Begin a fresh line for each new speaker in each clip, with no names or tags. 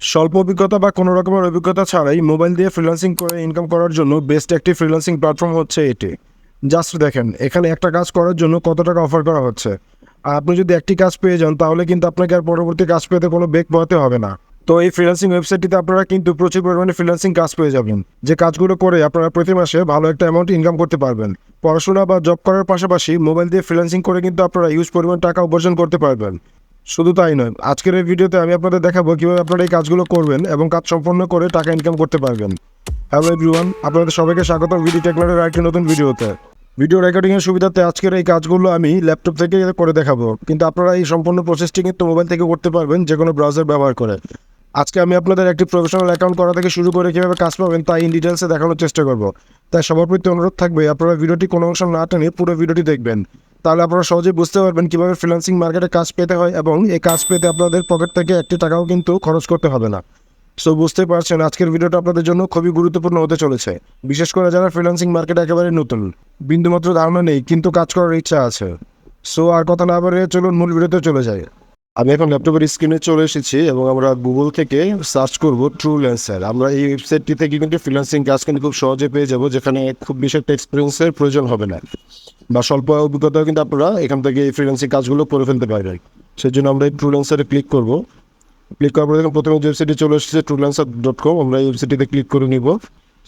স্বল্প অভিজ্ঞতা বা কোনো রকমের অভিজ্ঞতা ছাড়াই মোবাইল দিয়ে ফ্রিল্যান্সিং করে ইনকাম করার জন্য বেস্ট একটি ফ্রিল্যান্সিং প্ল্যাটফর্ম হচ্ছে এটি। জাস্ট দেখেন, এখানে একটা কাজ করার জন্য কত টাকা অফার করা হচ্ছে। আর আপনি যদি একটি কাজ পেয়ে যান, তাহলে কিন্তু আপনাকে আর পরবর্তী কাজ পেতে কোনো বেগ পোহাতে হবে না। তো এই ফ্রিল্যান্সিং ওয়েবসাইটটিতে আপনারা কিন্তু প্রচুর পরিমাণে ফ্রিল্যান্সিং কাজ পেয়ে যাবেন। যে কাজগুলো করে আপনারা প্রতি মাসে ভালো একটা অ্যামাউন্ট ইনকাম করতে পারবেন। পড়াশোনা বা জব করার পাশাপাশি মোবাইল দিয়ে ফ্রিল্যান্সিং করে কিন্তু আপনারা ইউজ পরিমাণ টাকা উপার্জন করতে পারবেন। শুধু তাই নয়, আজকের এই ভিডিওতে আমি আপনাদের দেখাবো কীভাবে আপনারা এই কাজগুলো করবেন এবং কাজ সম্পন্ন করে টাকা ইনকাম করতে পারবেন। হ্যালো এভরিওয়ান আপনাদের সবাইকে স্বাগত ভিডিও টেকনোলজির আরেকটি নতুন ভিডিওতে। ভিডিও রেকর্ডিংয়ের সুবিধাতে আজকের এই কাজগুলো আমি ল্যাপটপ থেকে করে দেখাবো। কিন্তু আপনারা এই সম্পূর্ণ প্রসেসটি কিন্তু মোবাইল থেকে করতে পারবেন, যে কোনো ব্রাউজার ব্যবহার করে। আজকে আমি আপনাদের একটি প্রফেশনাল অ্যাকাউন্ট করা থেকে শুরু করে কীভাবে কাজ পাবেন তাই ইন ডিটেলসে দেখানোর চেষ্টা করব। তাই সবার প্রতি অনুরোধ থাকবে, আপনারা ভিডিওটি কোনো অংশ না টেনে পুরো ভিডিওটি দেখবেন। তাহলে আপনারা সহজেই বুঝতে পারবেন কীভাবে ফ্রিল্যান্সিং মার্কেটে কাজ পেতে হয় এবং এই কাজ পেতে আপনাদের পকেট থেকে একটি টাকাও কিন্তু খরচ করতে হবে না। সো বুঝতে পারছেন, আজকের ভিডিওটা আপনাদের জন্য খুবই গুরুত্বপূর্ণ হতে চলেছে। বিশেষ করে যারা ফ্রিল্যান্সিং মার্কেট একেবারে নতুন, বিন্দুমাত্র ধারণা নেই, কিন্তু কাজ করার ইচ্ছা আছে। সো আর কথা না বাড়িয়ে চলুন, মূল ভিডিওতে চলে যাই। আমি এখন ল্যাপটপের স্ক্রিনে চলে এসেছি এবং আমরা গুগল থেকে সার্চ করব ট্রু ল্যান্সার আমরা এই ওয়েবসাইটটি থেকে কিন্তু ফ্রিল্যান্সিং কাজ কিন্তু খুব সহজে পেয়ে যাব, যেখানে খুব বেশি একটা এক্সপিরিয়েন্সের প্রয়োজন হবে না। বা স্বল্প অভিজ্ঞতাও কিন্তু আপনারা এখান থেকে এই ফ্রিল্যান্সিং কাজগুলো করে ফেলতে পারবেন। সেই জন্য আমরা এই ট্রু ল্যান্সারে ক্লিক করব। ক্লিক করার পরে দেখুন, প্রথমে যে ওয়েবসাইটে চলে এসেছে ট্রুল্যান্সার ডট কম আমরা এই ওয়েবসাইটটিতে ক্লিক করে নিব।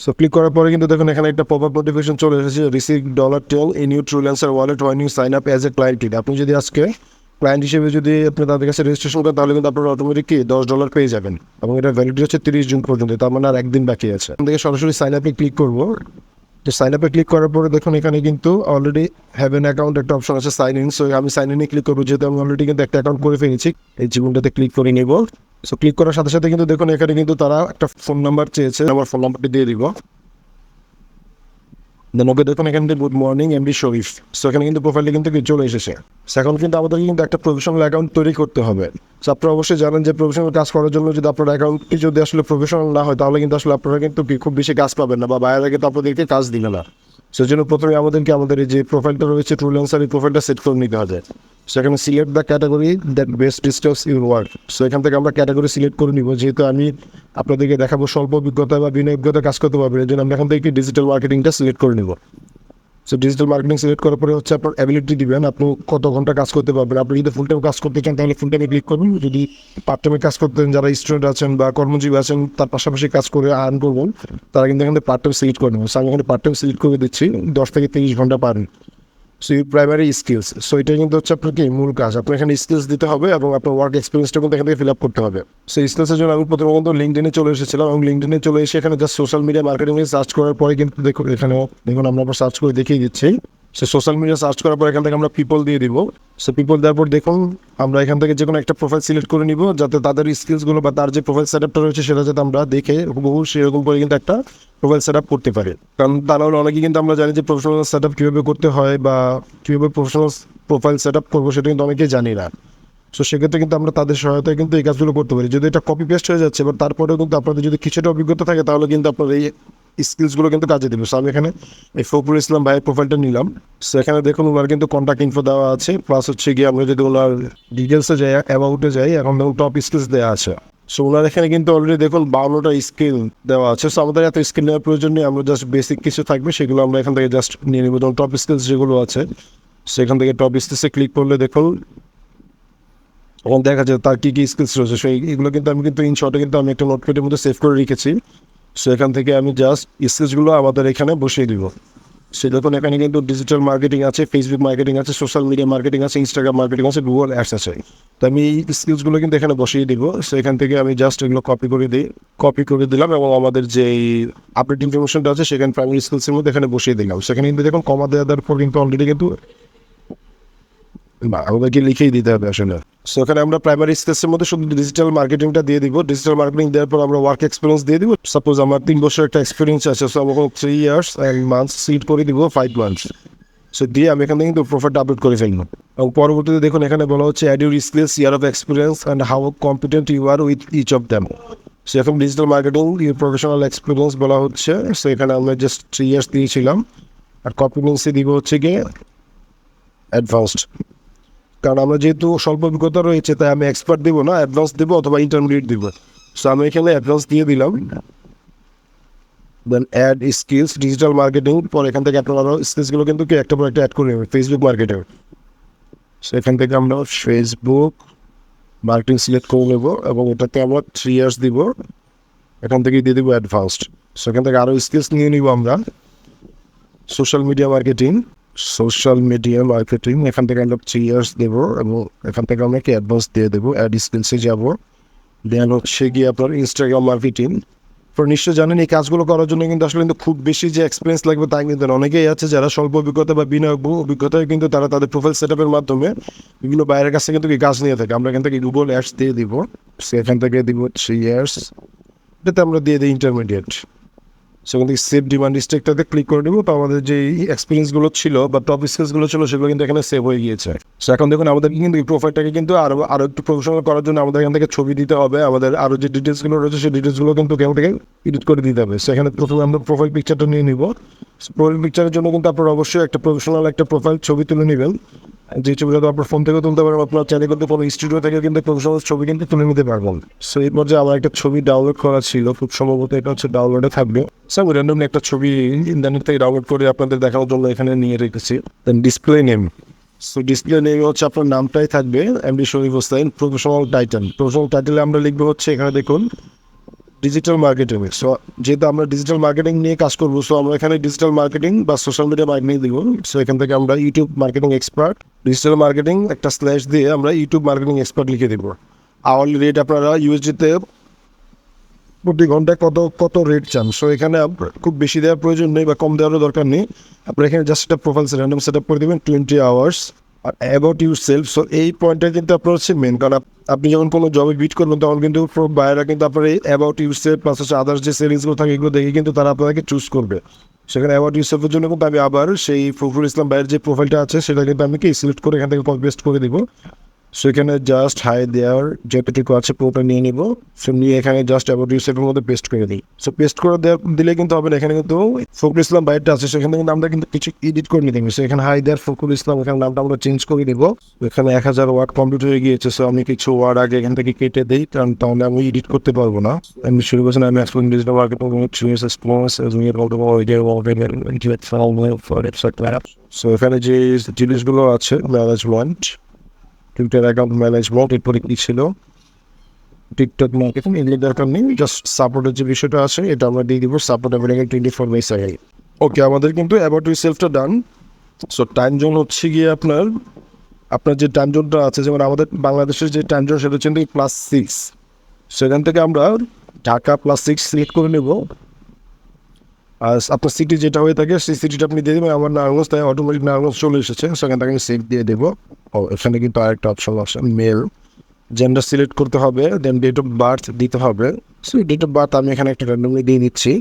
সো ক্লিক করার পরে কিন্তু দেখুন, এখানে একটা পপ আপ নোটিফিকেশন চলে এসেছে receive dollar tell in you Truelancer wallet when you sign up as a client আপনি যদি আজকে ক্লায়েন্ট হিসেবে যদি আপনি তাদের কাছে রেজিস্ট্রেশন করেন, তাহলে কিন্তু আপনারা অটোমেটিক কি দশ ডলার পেয়ে যাবেন। এবং এটা ভ্যালিডিটি হচ্ছে তিরিশ জুন পর্যন্ত, তার মানে আর একদিন বাকি আছে। থেকে সরাসরি সাইন আপে ক্লিক করব। তো সাইন আপে ক্লিক করার পরে দেখুন, এখানে কিন্তু অলরেডি হ্যাভ এন অ্যাকাউন্ট একটা অপশন আছে সাইন ইন সো আমি সাইন ইনে ক্লিক করব, যেহেতু আমি অলরেডি কিন্তু একটা অ্যাকাউন্ট করে ফেলেছি, এই জীবনটাতে ক্লিক করে নিব। সো ক্লিক করার সাথে সাথে কিন্তু দেখুন, এখানে কিন্তু তারা একটা ফোন নাম্বার চেয়েছে, আমার ফোন নাম্বারটি দিয়ে দিব। দেন ওকে দেখুন এখান থেকে good morning MD Sharif so এখানে কিন্তু প্রোফাইলে কিন্তু চলে এসেছে। এখন কিন্তু আমাদেরকে কিন্তু একটা প্রফেশনাল অ্যাকাউন্ট তৈরি করতে হবে। সো আপনারা অবশ্যই জানেন যে প্রফেশনাল কাজ করার জন্য যদি আপনার অ্যাকাউন্টটি যদি আসলে প্রফেশনাল না হয়, তাহলে কিন্তু আসলে আপনারা কিন্তু খুব বেশি কাজ পাবেন না বা বাইরে কিন্তু আপনাদেরকে কাজ দিবে না। সেজন্য প্রথমে আমাদেরকে আমাদের এই যে প্রোফাইলটা রয়েছে ট্রু লেন্সার এই প্রোফাইলটা সেট করে নিতে হবে। সেখানে select the category that best distance your work so এখান থেকে আমরা ক্যাটাগরি সিলেক্ট করে নিব। যেহেতু আমি আপনাদেরকে দেখাবো, স্বল্প অভিজ্ঞতা বা বিনা অভিজ্ঞতা কাজ করতে পারবেন এই জন্য আমরা এখান থেকে ডিজিটাল মার্কেটিংটা সিলেক্ট করে নিব। সো ডিজিটাল মার্কেটিং সিলেক্ট করার পরে হচ্ছে আপনার অ্যাবিলিটি দিবেন। আপনি কত ঘণ্টা কাজ করতে পারবেন। আপনি যদি ফুল টাইম কাজ করতে চান, তাহলে ফুল টাইমে ক্লিক করবেন। যদি পার্ট টাইমে কাজ করতেন যারা স্টুডেন্ট আছেন বা কর্মজীবী আছেন, তার পাশাপাশি কাজ করে আর্ন করবেন। তারা কিন্তু এখানে পার্ট টাইম সিলেক্ট করে নেবেন। সো আমি এখানে পার্ট টাইম সিলেক্ট করে দিচ্ছি। দশ থেকে তিরিশ ঘণ্টা পারেন so your primary skills so এটা কিন্তু হচ্ছে আপনার কি মূল কাজ। আপনার এখানে স্কিলস দিতে হবে এবং আপনার ওয়ার্ক এক্সপিরিয়েন্সটা কিন্তু এখান থেকে ফিল আপ করতে হবে। সো স্কিলসের জন্য আমি প্রথমে কিন্তু লিঙ্কডিনে চলে এসেছিলাম এবং লিঙ্কডিনে চলে এসে এখানে just social media marketing search করার পরে কিন্তু দেখুন, এখানেও দেখুন, আমরা সার্চ করে দেখিয়ে দিচ্ছি। সে সোশ্যাল মিডিয়া সার্চ করার পর এখান থেকে আমরা পিপল দিয়ে দিব। সে পিপল দেওয়ার পর দেখুন, আমরা এখান থেকে যে কোনো একটা প্রোফাইল সিলেক্ট করে নিব যাতে তাদের স্কিলসগুলো বা তার যে প্রোফাইল সেট আপটা রয়েছে সেটা যাতে আমরা দেখে বহু সেরকম করে কিন্তু একটা প্রোফাইল সেট আপ করতে পারি। কারণ তা নাহলে অনেকে কিন্তু আমরা জানি যে প্রফেশনাল সেট আপ কীভাবে করতে হয় বা কীভাবে প্রফেশনাল প্রোফাইল সেট আপ করব সেটা কিন্তু অনেকেই জানি না। সো সেক্ষেত্রে কিন্তু আমরা তাদের সহায়তায় কিন্তু এই কাজগুলো করতে পারি। যদি এটা কপি পেস্ট হয়ে যাচ্ছে, এবার তারপরেও কিন্তু আপনাদের যদি কিছুটা অভিজ্ঞতা থাকে, তাহলে কিন্তু আপনার এই স্কিলসগুলো কিন্তু কাজে দেবে। সো আমি এখানে এই ফখরুল ইসলাম ভাইয়ের প্রোফাইলটা নিলাম। সো এখানে দেখুন, ওনার কিন্তু কন্ট্যাক্ট ইনফো দেওয়া আছে। প্লাস হচ্ছে গিয়ে আমরা যদি ওনার ডিটেলসে যাই অ্যাবাউটে যাই, এখন দেখুন টপ স্কিলস দেওয়া আছে। সো ওনার এখানে কিন্তু অলরেডি দেখুন, বাউন্নটা স্কিল দেওয়া আছে। সো আমাদের এত স্কিল নেওয়ার প্রয়োজন নেই, আমরা জাস্ট বেসিক কিছু থাকবে, সেগুলো আমরা এখান থেকে জাস্ট নিয়ে নেব। যেমন টপ স্কিলস যেগুলো আছে সেখান থেকে টপ স্কিলসে ক্লিক করলে দেখুন এবং দেখা যায় তার কী কী স্কিলস রয়েছে। সেই এগুলো কিন্তু আমি কিন্তু ইন শর্টে কিন্তু আমি একটা নোটপ্যাডের মধ্যে সেভ করে রেখেছি। সো এখান থেকে আমি জাস্ট স্কিলসগুলো আমাদের এখানে বসিয়ে দিব। সে দেখুন, এখানে কিন্তু ডিজিটাল মার্কেটিং আছে ফেসবুক মার্কেটিং আছে সোশ্যাল মিডিয়া মার্কেটিং আছে ইনস্টাগ্রাম মার্কেটিং আছে গুগল অ্যাডস আছে। তো আমি এই স্কিলসগুলো কিন্তু এখানে বসিয়ে দিব। সো এখান থেকে আমি জাস্ট এগুলো কপি করে দিই কপি করে দিলাম এবং আমাদের যে আপডেট ইনফরমেশনটা আছে, সেখানে প্রাইমারি স্কিলসের মধ্যে এখানে বসিয়ে দিলাম। সেখানে কিন্তু দেখুন কমা দেওয়ার পর কিন্তু অলরেডি কিন্তু আমাদেরকে লিখেই দিতে হবে আসলে। সো এখানে আমরা প্রাইমারি স্টেজের মধ্যে শুধু ডিজিটাল মার্কেটিংটা দিয়ে দিব। ডিজিটাল মার্কেটিং দেওয়ার পর আমরা ওয়ার্ক এক্সপিরিয়েন্স দিয়ে দিব। সাপোজ আমার তিন বছর একটা এক্সপিরিয়েন্স আছে সো আমাকে three years and months set করে দিব ফাইভ মান্থস সো দিয়ে আমি এখানে কিন্তু প্রোফাইলটা আপলোড করে ফেলব। এবং পরবর্তীতে দেখুন, এখানে বলা হচ্ছে add your skills year of experience and how competent you are with each of them so এখন digital marketing your professional experience বলা হচ্ছে। সো এখানে আমরা জাস্ট থ্রি ইয়ার্স দিয়েছিলাম। আর কম্পিটেন্সি দিব হচ্ছে গিয়ে অ্যাডভান্সড কারণ আমরা যেহেতু স্বল্প অভিজ্ঞতা রয়েছে, তাই আমি এক্সপার্ট দেবো না অ্যাডভান্স দেবো অথবা ইন্টারমিডিয়েট দেবো। সো আমি এখানে অ্যাডভান্স দিয়ে দিলাম। Then add skills digital marketing পর এখান থেকে আপনার স্কিলসগুলো কিন্তু কি একটা পর একটা অ্যাড করে নেবে ফেসবুক মার্কেটিং সো এখান থেকে আমরা ফেসবুক মার্কেটিং সিলেক্ট করে নেব এবং ওটাতে আমরা থ্রি ইয়ার্স দিব। এখান থেকে দিয়ে দেবো অ্যাডভান্সড সো এখান থেকে আরও স্কিলস নিয়ে নিব আমরা। Social media marketing social media marketing এখান থেকে আমরা থ্রি ইয়ার্স দেবো এবং এখান থেকে আমরা কি অ্যাডভান্স দিয়ে দেবো অ্যাড স্কিলসে যাব। দেন হচ্ছে গিয়ে আপনার ইনস্টাগ্রাম মার্কেটিং তো নিশ্চয় জানেন, এই কাজগুলো করার জন্য কিন্তু আসলে কিন্তু খুব বেশি যে এক্সপিরিয়েন্স লাগবে তাই কিন্তু অনেকেই আছে যারা স্বল্প অভিজ্ঞতা বা বিনা অভিজ্ঞতায় কিন্তু তারা তাদের প্রোফাইল সেট আপের মাধ্যমে বিভিন্ন বাইরের কাছে কিন্তু কাজ নিয়ে থাকে। আমরা এখান থেকে গুগল অ্যাডস দিয়ে দিব। সেখান থেকে দিব থ্রি ইয়ার্স এটাতে আমরা দিয়ে দিই ইন্টারমিডিয়েট সেখান সেভ ডিমান্ড স্টেকটাতে ক্লিক করে দেবো তো আমাদের যে এক্সপিরিয়েন্সগুলো ছিল বা টপ স্কিলসগুলো ছিল, সেগুলো কিন্তু এখানে সেভ হয়ে গিয়েছে। সো এখন দেখুন, আমাদের কিন্তু এই প্রোফাইলটাকে কিন্তু আরও আরও একটু প্রফেশনাল করার জন্য আমাদের এখান থেকে ছবি দিতে হবে। আমাদের আরও যে ডিটেলসগুলো রয়েছে, সেই ডিটেলসগুলো কিন্তু এখান থেকে এডিট করে দিতে হবে। সেখানে প্রথমে আমরা প্রোফাইল পিকচারটা নিয়ে নিব। প্রোফাইল পিকচারের জন্য কিন্তু আপনারা অবশ্যই একটা প্রফেশনাল একটা প্রোফাইল ছবি তুলে নেবেন। যে ছবিটা আপনার ফোন থেকে তুলতে পারবেন আপনার চাইলে কিন্তু কোনো স্টুডিও থেকে কিন্তু প্রফেশনাল ছবি কিন্তু তুলে নিতে পারবেন। সো এই পর্যায়ে আমার একটা ছবি ডাউনলোড করা ছিল, খুব সম্ভবত এটা হচ্ছে ডাউনলোডে থাকবে। স্যার র্যান্ডমলি একটা ছবি ইন্টারনেট থেকে ডাউনলোড করে আপনাদের দেখানোর জন্য এখানে নিয়ে রেখেছি। Then display name so display name হচ্ছে আপনার নামটাই থাকবে MD Sharif Hossain professional title professional টাইটেলে আমরা লিখব হচ্ছে, এখানে দেখুন ডিজিটাল মার্কেটিং সো যেহেতু আমরা ডিজিটাল মার্কেটিং নিয়ে কাজ করব সো আমরা এখানে ডিজিটাল মার্কেটিং বা সোশ্যাল মিডিয়া মার্কেটিং দিব। সো এখান থেকে আমরা YouTube marketing expert digital marketing একটা স্ল্যাশ দিয়ে আমরা ইউটিউব মার্কেটিং এক্সপার্ট লিখে দেবো। আওয়ারলি রেট আপনারা ইউএসজিতে প্রতি ঘন্টায় কত কত রেট চান? সো এখানে খুব বেশি দেওয়ার প্রয়োজন নেই বা কম দেওয়ারও দরকার নেই। আপনার এখানে জাস্ট একটা প্রোফাইল র্যান্ডম সেট আপ করে দেবেন twenty hours about yourself so এই পয়েন্টটা কিন্তু আপনার হচ্ছে মেন কারণ আপনি যখন কোনো জবে বিট করবেন, তখন কিন্তু বাইরা কিন্তু আপনার এই অ্যাবাউট ইউর সেলফ প্লাস হচ্ছে আদার্স যে সেলিংসগুলো থাকে, এগুলো দেখে কিন্তু তারা আপনাকে চুজ করবে। সেখানে অ্যাবাউট ইউর সেলফের জন্য কিন্তু আমি আবার সেই ফখরুল ইসলাম বাইরের যে প্রোফাইলটা আছে, সেটা কিন্তু আমি কি সিলেক্ট করে এখান থেকে কপি পেস্ট করে দিব। সেখানে জাস্ট হাই দেওয়ার যেটুকু আছে, পুরোটা নিয়ে নিব। সো নিয়ে এখানে জাস্ট অ্যাবাউট ইউসেফের মধ্যে পেস্ট করে দিই। সো পেস্ট করে দেওয়ার দিলে কিন্তু হবে এখানে কিন্তু ফখরুল ইসলাম বাইরটা আছে সেখানে কিন্তু আমরা কিন্তু কিছু এডিট করে নিতে হবে সেখানে হাই দেওয়ার ফখরুল ইসলাম, এখানে নামটা আমরা চেঞ্জ করে দিব। এখানে এক হাজার ওয়ার্ড কমপ্লিট হয়ে গিয়েছে সো আমি কিছু ওয়ার্ড আগে এখান থেকে কেটে দিই, কারণ তাহলে আমি এডিট করতে পারব না। আমি শুরু করছেন আমি এক্সপ্লেন ডিজিটাল মার্কেটিং এক্সপিরিয়েন্স এক্সপ্লোরেন্স সো এখানে যে জিনিসগুলো আছে ম্যানেজমেন্ট টুইটার অ্যাকাউন্ট ম্যানেজমেন্ট এরপরে কী ছিল টিকটক মার্কেটিং এগুলো দরকার নেই জাস্ট সাপোর্টের যে বিষয়টা আছে এটা আমরা দিয়ে দিব support available twenty four by seven okay আমাদের কিন্তু অ্যাবাউট ইউ সেলফটা ডান সো টাইম জোন হচ্ছে গিয়ে আপনার আপনার যে টাইম জোনটা আছে যেমন আমাদের বাংলাদেশের যে টাইম জোন সেটা হচ্ছে প্লাস সিক্স সেখান থেকে আমরা ঢাকা প্লাস সিক্স সিলেক্ট করে নেব আর আপনার সিটি যেটা হয়ে থাকে, সেই সিটিটা আপনি দিয়ে দেবেন। আমার নারায়ণগঞ্জ তাই অটোমেটিক নারায়ণগঞ্জ চলে এসেছে। সেখান আমি সেভ দিয়ে দেবো। ও, এখানে কিন্তু আরেকটা অপশন আছে মেল জেন্ডার সিলেক্ট করতে হবে দেন ডেট অফ বার্থ দিতে হবে। সো ডেট অফ বার্থ আমি এখানে একটা র্যান্ডমলি দিয়ে নিচ্ছি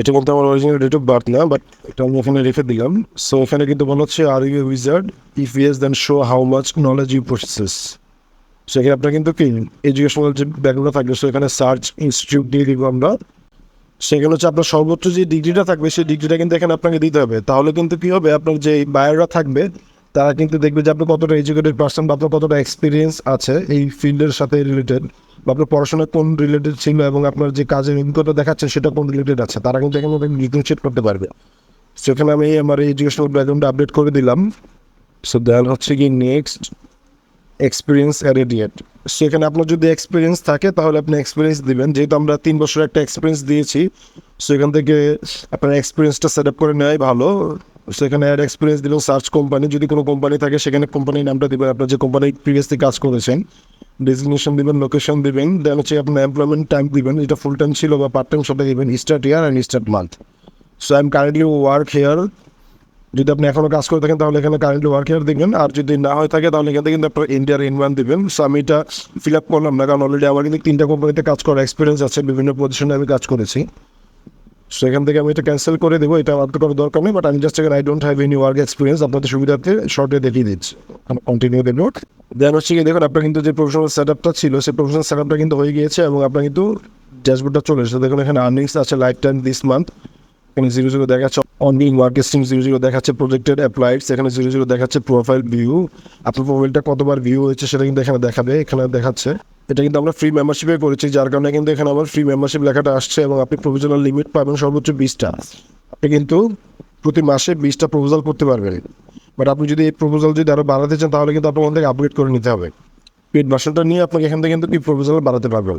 এটা বলতে আমার অরিজিনাল ডেট অফ বার্থ না বাট এটা আমি এখানে রেখে দিলাম। সো এখানে কিন্তু বলা হচ্ছে are you wizard if yes then show how much knowledge you process সেখানে আপনার কিন্তু কি এডুকেশনাল যে ব্যাকগ্রাউন্ড থাকবে সো এখানে সার্চ ইনস্টিটিউট দিয়ে দিব আমরা। সেখানে হচ্ছে আপনার সর্বোচ্চ যে ডিগ্রিটা থাকবে, সেই ডিগ্রিটা কিন্তু এখানে আপনাকে দিতে হবে। তাহলে কিন্তু কী হবে? আপনার যে বায়োরা থাকবে, তারা কিন্তু দেখবে যে আপনি কতটা এডুকেটেড পার্সন বা আপনার কতটা এক্সপিরিয়েন্স আছে এই ফিল্ডের সাথে রিলেটেড বা আপনার পড়াশোনা কোন রিলেটেড ছিল এবং আপনার যে কাজের অভিজ্ঞতা দেখাচ্ছেন সেটা কোন রিলেটেড আছে? তারা কিন্তু এখানে ডিফারেন্সিয়েট করতে পারবে। সেখানে আমি আমার এডুকেশনাল ব্যাকগ্রাউন্ড আপডেট করে দিলাম। সো দেন হচ্ছে কি নেক্সট এক্সপিরিয়েন্স অ্যারেডিয়েট সেখানে আপনার যদি এক্সপিরিয়েন্স থাকে, তাহলে আপনি এক্সপিরিয়েন্স দিবেন। যেহেতু আমরা তিন বছর একটা এক্সপিরিয়েন্স দিয়েছি, সেখান থেকে আপনার এক্সপিরিয়েন্সটা সেট আপ করে নেওয়াই ভালো। সেখানে অ্যাড এক্সপিরিয়েন্স দিলেও সার্চ কোম্পানি যদি কোনো কোম্পানি থাকে, সেখানে কোম্পানির নামটা দিবেন। আপনার যে কোম্পানি প্রিভিয়াসলি কাজ করেছেন ডেজিগনেশন দিবেন লোকেশন দিবেন দেন হচ্ছে আপনার এমপ্লয়মেন্ট টাইম দিবেন। এটা ফুল টাইম ছিল বা পার্ট টাইম সেটা দিবেন start year and start month so I am currently work here যদি আপনি এখনও কাজ করে থাকেন, তাহলে এখানে কারেন্টলি ওয়ার্ক হেয়ার দিবেন। আর যদি না হয়ে থাকে, তাহলে এখান থেকে কিন্তু আপনার ইন্ডিয়ার ইনভান দিবেন। সো আমি এটা ফিল আপ করলাম না, কারণ অলরেডি আমার কিন্তু তিনটা কোম্পানিতে কাজ করার এক্সপিরিয়েন্স আছে, বিভিন্ন পজিশনে আমি কাজ করেছি। সো এখান থেকে আমি এটা ক্যান্সেল করে দেবো, এটা আমার কোনো দরকার নেই বাট আমি জাস্ট এখানে I don't have any work experience আপনাদের সুবিধার্থে শর্টে দেখিয়ে দিচ্ছি। কন্টিনিউ দেবো। দেন হচ্ছে কি দেখুন, আপনার কিন্তু যে প্রফেশনাল সেট আপটা ছিল, সেই প্রফেশনাল সেট আপটা কিন্তু হয়ে গিয়েছে এবং আপনার কিন্তু ড্যাশবোর্ডটা চলে এসেছে। দেখুন, এখানে আর্নিংস আছে লাইফ টাইম দিস মান্থ এখানে জিরো জিরো দেখা যাচ্ছে ongoing work stream zero zero দেখাচ্ছে প্রজেক্টেড অ্যাপ্লাইড সেখানে জিরো জিরো দেখাচ্ছে প্রোফাইল ভিউ আপনার প্রোফাইলটা কতবার ভিউ হয়েছে সেটা কিন্তু এখানে দেখাবে, এখানে দেখাচ্ছে। এটা কিন্তু আমরা ফ্রি মেম্বারশিপে করেছি, যার কারণে কিন্তু এখানে আমার ফ্রি মেম্বারশিপ লেখাটা আসছে এবং আপনি প্রভিজনাল লিমিট পাবেন সর্বোচ্চ বিশটা। আপনি কিন্তু প্রতি মাসে বিশটা প্রপোজাল করতে পারবেন। বাট আপনি যদি এই প্রপোজাল যদি আরও বাড়াতে চান, তাহলে কিন্তু আপনার ওখান থেকে আপগ্রেড করে নিতে হবে। পেড ভার্সনটা নিয়ে আপনাকে এখান থেকে কিন্তু এই প্রপোজাল বাড়াতে পারবেন?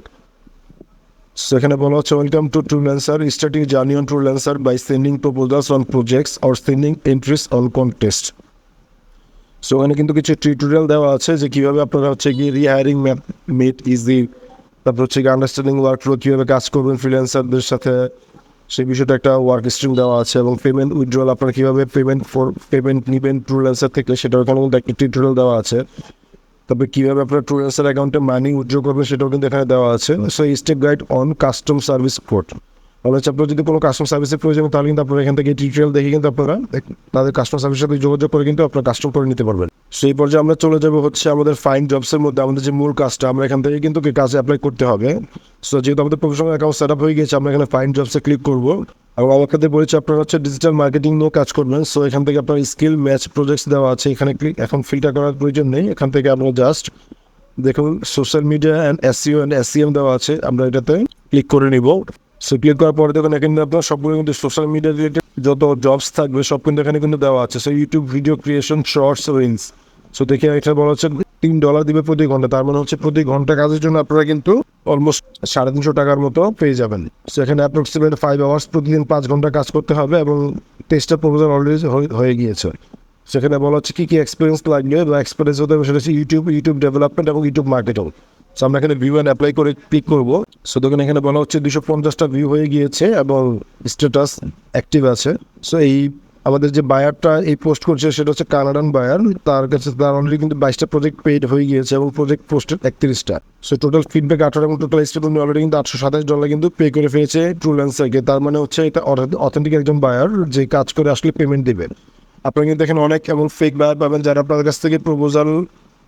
সো এখানে বলা হচ্ছে welcome to Truelancer starting journey on Truelancer by sending proposals on projects or sending entries on contest so ওখানে কিন্তু কিছু টিউটোরিয়াল দেওয়া আছে যে কীভাবে আপনারা হচ্ছে কি রিহায়ারিং ম্যাপ মেট ইজি তারপর হচ্ছে কি আন্ডারস্ট্যান্ডিং ওয়ার্ক ফ্লো কীভাবে কাজ করবেন ফ্রিল্যান্সারদের সাথে সেই বিষয়টা একটা ওয়ার্ক স্ট্রিম দেওয়া আছে এবং পেমেন্ট উইথড্রল আপনারা কীভাবে পেমেন্ট ফর পেমেন্ট নেবেন ট্রু ল্যান্সার থেকে সেটা ওখানে কিন্তু একটা টিউটোরিয়াল দেওয়া আছে। তবে কীভাবে আপনার ট্রু ল্যান্সার অ্যাকাউন্টে মানি উজ্জ্বল করবেন সেটাও কিন্তু এখানে দেওয়া আছে। So step guide on custom service code তাহলে হচ্ছে আপনার যদি কোনো কাস্টম সার্ভিসের প্রয়োজন তাহলে কিন্তু আপনারা এখান থেকে টিউটোরিয়াল দেখে কিন্তু আপনারা তাদের কাস্টমার সার্ভিসের সাথে যোগাযোগ করে কিন্তু আপনারা কাস্টম করে নিতে পারবেন। সেই পর্যায়ে আমরা চলে যাব হচ্ছে আমাদের ফাইন জবসের মধ্যে, আমাদের যে মূল কাজটা, আমরা এখান থেকে কিন্তু কাজে অ্যাপ্লাই করতে হবে। সো যেহেতু আমাদের প্রফেশনাল অ্যাকাউন্ট সেট আপ হয়ে গেছে আমরা এখানে ফাইন জবসে ক্লিক করব। এবং আমার কাছে বলেছে, আপনারা হচ্ছে ডিজিটাল মার্কেটিং নিয়ে কাজ করবেন। সো এখান থেকে আপনার স্কিল ম্যাচ প্রজেক্টস দেওয়া আছে, এখানে ক্লিক এখন ফিল্টার করার প্রয়োজন নেই। এখান থেকে আপনারা জাস্ট দেখুন social media and SEO and SEM দেওয়া আছে, আমরা এটাতে ক্লিক করে নিব। সো ক্লিক করার পরে দেখুন এখানে আপনার সবগুলো কিন্তু সোশ্যাল মিডিয়া রিলেটেড যত জবস থাকবে সব কিন্তু এখানে কিন্তু দেওয়া আছে। So YouTube video creation shorts reels so দেখে এটা বলা হচ্ছে তিন ডলার দিবে প্রতি ঘণ্টা। তার মানে হচ্ছে প্রতি ঘণ্টা কাজের জন্য আপনারা কিন্তু অলমোস্ট সাড়ে তিনশো টাকার মতো পেয়ে যাবেন। সো এখানে অ্যাপ্রক্সিমেট ফাইভ আওয়ার্স প্রতিদিন পাঁচ ঘণ্টা কাজ করতে হবে এবং টেস্টটা প্রপোজাল অলরেডি হয়ে গিয়েছে। সেখানে বলা হচ্ছে কী কী এক্সপিরিয়েন্স লাগবে? বা এক্সপিরিয়েন্স হতে হবে সেটা হচ্ছে ইউটিউব ইউটিউব ডেভেলপমেন্ট এবং ইউটিউব মার্কেটিং আমরা এখানে ভিউ অ্যান্ড অ্যাপ্লাই করে ক্লিক করব। সো দেখুন এখানে বলা হচ্ছে দুশো পঞ্চাশটা ভিউ হয়ে গিয়েছে এবং স্ট্যাটাস অ্যাক্টিভ আছে। সো এই আমাদের যে বায়ারটা এই পোস্ট করছে সেটা হচ্ছে কানাডান বায়ার তার কাছে তার অলরেডি কিন্তু বাইশটা প্রজেক্ট পেড হয়ে গিয়েছে এবং প্রজেক্ট পোস্টেড একত্রিশটা। সো টোটাল ফিডব্যাক আঠারো এবং টোটাল স্টেপ অলরেডি কিন্তু আটশো সাতাশ ডলার কিন্তু পে করে ফেলেছে ট্রু ল্যান্সারকে তার মানে হচ্ছে এটা অথেন্টিক একজন বায়ার যে কাজ করে আসলে পেমেন্ট দেবে। আপনারা কিন্তু এখানে অনেক এমন ফেক বায়ার পাবেন। যারা আপনাদের কাছ থেকে প্রপোজাল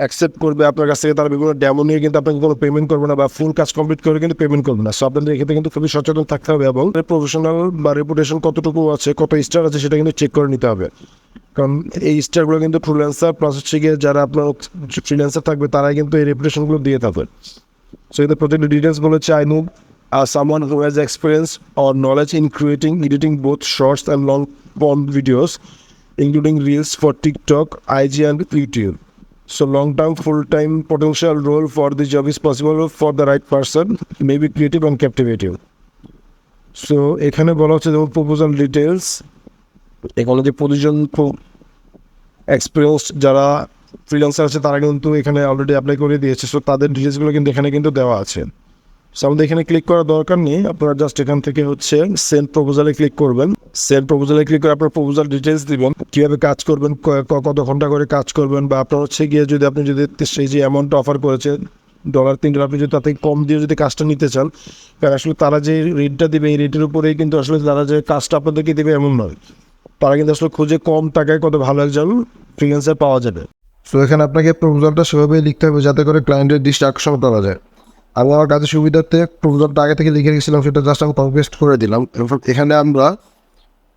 অ্যাকসেপ্ট করবে আপনার কাছ থেকে তারা বিভিন্ন ডেমো নিয়ে কিন্তু আপনাকে কোনো পেমেন্ট করবে না বা ফুল কাজ কমপ্লিট করে কিন্তু পেমেন্ট করবে না। সো আপনাদের এক্ষেত্রে কিন্তু খুবই সচেতন থাকতে হবে এবং প্রফেশনাল বা রেপুটেশন কতটুকু আছে কত স্টার আছে সেটা কিন্তু চেক করে নিতে হবে। কারণ এই স্টারগুলো কিন্তু ফ্রিল্যান্সার প্লাস হচ্ছে গিয়ে যারা আপনার ফ্রিল্যান্সার থাকবে তারাই কিন্তু এই রেপুটেশনগুলো দিয়ে থাকবে। সো এদের প্রত্যেকটা ডিটেলস বলেছে I know someone who has experience or knowledge in creating, editing both shorts and long form videos, including reels for TikTok, IG, and YouTube. So long-term, full-time potential role for the job is possible for the right person, maybe creative and captivating. So এখানে বলা হচ্ছে যেমন proposal details এখানে যে position experience যারা freelancer আছে তারা কিন্তু এখানে অলরেডি অ্যাপ্লাই করে দিয়েছে সো তাদের ডিটেলসগুলো কিন্তু এখানে কিন্তু দেওয়া আছে সো আমাদের এখানে ক্লিক করার দরকার নেই। আপনারা জাস্ট এখান থেকে হচ্ছে সেন্ড প্রপোজালে ক্লিক করবেন। সেন্ড প্রপোজালে ক্লিক করে আপনার প্রপোজাল ডিটেলস দিবেন। কীভাবে কাজ করবেন কত ঘণ্টা করে কাজ করবেন বা আপনার হচ্ছে গিয়ে যদি আপনি যদি সেই যে অ্যামাউন্ট অফার করেছে ডলার তিন ডলার আপনি যদি তাতে কম দিয়ে যদি কাজটা নিতে চান, কারণ আসলে তারা যে রেটটা দেবে, এই রেটের উপরেই কিন্তু আসলে তারা যে কাজটা আপনাদেরকে দেবে এমন নয়। তারা কিন্তু আসলে খুঁজে কম টাকায় কত ভালো একজন ফ্রিল্যান্সার পাওয়া যাবে। সো এখানে আপনাকে প্রপোজালটা সেভাবে লিখতে হবে যাতে করে ক্লায়েন্টের দৃষ্টি আকর্ষণ করা যায়। আমি আমার কাজের সুবিধার্থে প্রপোজালটা আগে থেকে লিখে রেখেছিলাম, সেটা জাস্ট আমি কপি পেস্ট করে দিলাম। এরপর এখানে আমরা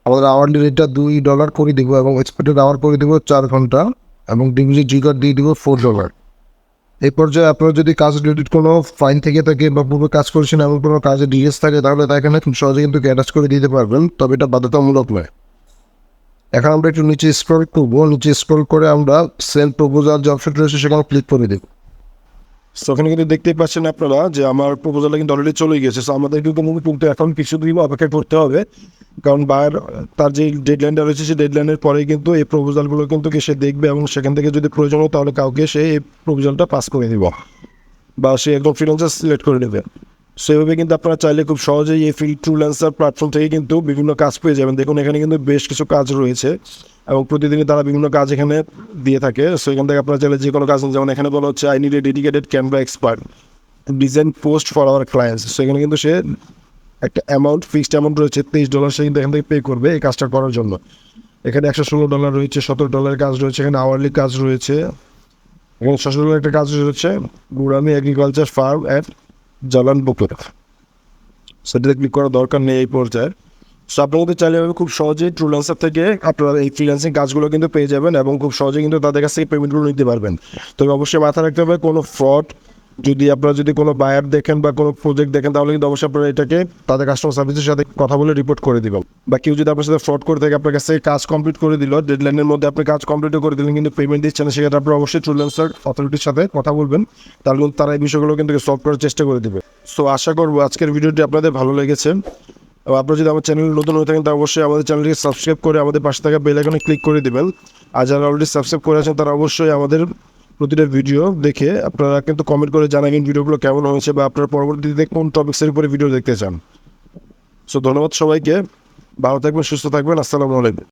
আমাদের আওয়ারলি রেটটা দুই ডলার করে দিব এবং এক্সপেক্টেড আওয়ার করে দিব চার ঘণ্টা এবং ডিভিজি জিগার দিয়ে দিব ফোর ডলার এই পর্যায়ে আপনার যদি কাজ রিলেটেড কোনো ফাইন থেকে থাকে বা পূর্বে কাজ করছেন এমন কোনো কাজে ডিএস থাকে, তাহলে তা এখানে খুব সহজে কিন্তু অ্যাটাচ করে দিতে পারবেন, তবে এটা বাধ্যতামূলক নয়। এখন আমরা একটু নিচে স্ক্রল করব, নিচে স্ক্রল করে আমরা সেল প্রপোজাল যে অপশনটা রয়েছে সেখানে ক্লিক করে দেব। সো এখানে কিন্তু দেখতেই পাচ্ছেন আপনারা যে আমার প্রপোজালটা কিন্তু অলরেডি চলে গেছে। সো আমাদের কিন্তু মুভি কিন্তু এখন কিছুদিন অপেক্ষা করতে হবে। কারণ বায়ার তার যে ডেডলাইনটা রয়েছে, সেই ডেডলাইনের পরে কিন্তু এই প্রপোজালগুলো কিন্তু সে দেখবে এবং সেখান থেকে যদি প্রয়োজন হয় তাহলে কাউকে সে এই প্রপোজালটা পাস করে দিব বা সে একদম ফিনান্সিয়াল সিলেক্ট করে নেবে। সেভাবে কিন্তু আপনারা চাইলে খুব সহজেই এই ফ্রি ফ্রিল্যান্সার প্ল্যাটফর্ম থেকে কিন্তু বিভিন্ন কাজ পেয়ে যাবেন। দেখুন, এখানে কিন্তু বেশ কিছু কাজ রয়েছে এবং প্রতিদিনই তারা বিভিন্ন কাজ এখানে দিয়ে থাকে। সো এখান থেকে আপনারা চাইলে যে কোনো কাজ যেমন এখানে বলা হচ্ছে I need a dedicated Canva expert design post for our clients সেখানে কিন্তু সে একটা অ্যামাউন্ট ফিক্সড অ্যামাউন্ট রয়েছে, তেইশ ডলার সে কিন্তু এখান থেকে পে করবে এই কাজটা করার জন্য। এখানে একশো ষোলো ডলার রয়েছে, সতেরো ডলারের কাজ রয়েছে, এখানে আওয়ারলি কাজ রয়েছে। এবং ছশো ডলার একটা কাজ রয়েছে গুড়ামি এগ্রিকালচার ফার্ম অ্যান্ড জালান বুকুর সেটাতে ক্লিক করার দরকার নেই এই পর্যায়ে সো আপনার চাইলে খুব সহজেই ট্রুলেন্সার থেকে আপনারা এই ফ্রিল্যান্সিং কাজগুলো কিন্তু পেয়ে যাবেন এবং খুব সহজে কিন্তু তাদের কাছ থেকে পেমেন্টগুলো নিতে পারবেন। তবে অবশ্যই মাথায় রাখতে হবে কোনো ফ্রড যদি আপনারা যদি কোনো বায়ার দেখেন বা কোনো প্রজেক্ট দেখেন, তাহলে কিন্তু অবশ্যই আপনারা এটাকে তাদের কাস্টমার সার্ভিসের সাথে কথা বলে রিপোর্ট করে দিবেন। বা কেউ যদি আপনার সাথে ফ্রড করে থাকে, আপনার কাছে কাজ কমপ্লিট করে দিল ডেডলাইনের মধ্যে আপনি কাজ কমপ্লিটও করে দিলেন, কিন্তু পেমেন্ট দিচ্ছেন না, সেক্ষেত্রে আপনারা অবশ্যই ট্রুলেন্সার অথরিটির সাথে কথা বলবেন। তাহলে তারা এই বিষয়গুলো কিন্তু সলভ করার চেষ্টা করে দিবে। সো আশা করব আজকের ভিডিওটি আপনাদের ভালো লেগেছে। আপনারা যদি আমার চ্যানেল নতুন হয়ে থাকেন, তাহলে অবশ্যই আমাদের চ্যানেলটিকে সাবস্ক্রাইব করে আমাদের পাশে থাকা বেল আইকনে ক্লিক করে দিবেন। আর যারা অলরেডি সাবস্ক্রাইব করে আছেন, তারা অবশ্যই আমাদের প্রতিটা ভিডিও দেখে আপনারা কিন্তু কমেন্ট করে জানাবেন ভিডিওগুলো কেমন হয়েছে বা আপনার পরবর্তীতে কোন টপিক্সের উপরে ভিডিও দেখতে চান। সো ধন্যবাদ সবাইকে। ভালো থাকবেন, সুস্থ থাকবেন। আসসালামু আলাইকুম।